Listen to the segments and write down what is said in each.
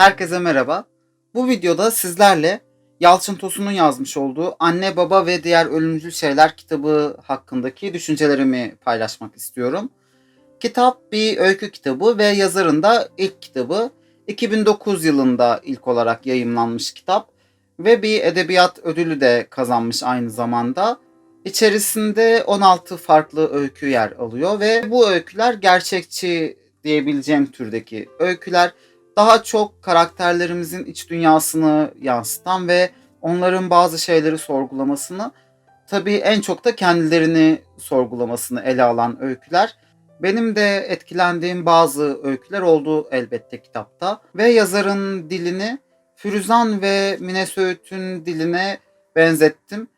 Herkese merhaba. Bu videoda sizlerle Yalçın Tosun'un yazmış olduğu Anne Baba ve Diğer Ölümcül Şeyler kitabı hakkındaki düşüncelerimi paylaşmak istiyorum. Kitap bir öykü kitabı ve yazarın da ilk kitabı. 2009 yılında ilk olarak yayımlanmış kitap ve bir edebiyat ödülü de kazanmış aynı zamanda. İçerisinde 16 farklı öykü yer alıyor ve bu öyküler gerçekçi diyebileceğim türdeki öyküler daha çok karakterlerimizin iç dünyasını yansıtan ve onların bazı şeyleri sorgulamasını tabii en çok da kendilerini sorgulamasını ele alan öyküler. Benim de etkilendiğim bazı öyküler oldu elbette kitapta ve yazarın dilini Firuzan ve Mine Söğüt'ün diline benzettim.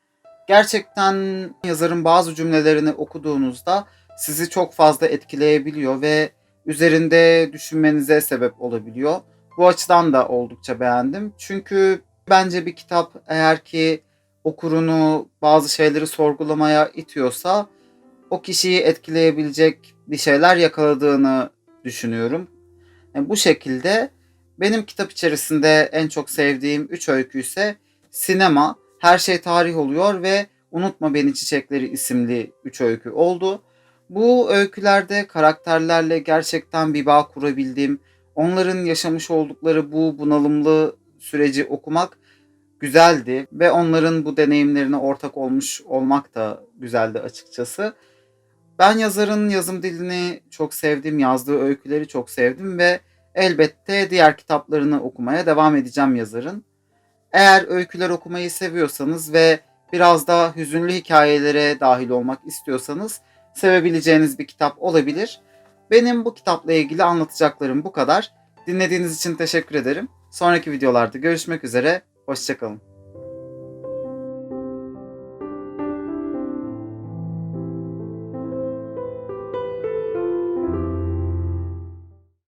Gerçekten yazarın bazı cümlelerini okuduğunuzda sizi çok fazla etkileyebiliyor ve üzerinde düşünmenize sebep olabiliyor. Bu açıdan da oldukça beğendim. Çünkü bence bir kitap eğer ki okurunu bazı şeyleri sorgulamaya itiyorsa o kişiyi etkileyebilecek bir şeyler yakaladığını düşünüyorum. Yani bu şekilde benim kitap içerisinde en çok sevdiğim 3 öykü ise Sinema, Her Şey Tarih Oluyor ve Unutma Beni Çiçekleri isimli 3 öykü oldu. Bu öykülerde karakterlerle gerçekten bir bağ kurabildim. Onların yaşamış oldukları bu bunalımlı süreci okumak güzeldi ve onların bu deneyimlerine ortak olmuş olmak da güzeldi açıkçası. Ben yazarın yazım dilini çok sevdim, yazdığı öyküleri çok sevdim ve elbette diğer kitaplarını okumaya devam edeceğim yazarın. Eğer öyküler okumayı seviyorsanız ve biraz daha hüzünlü hikayelere dahil olmak istiyorsanız sevebileceğiniz bir kitap olabilir. Benim bu kitapla ilgili anlatacaklarım bu kadar. Dinlediğiniz için teşekkür ederim. Sonraki videolarda görüşmek üzere. Hoşçakalın.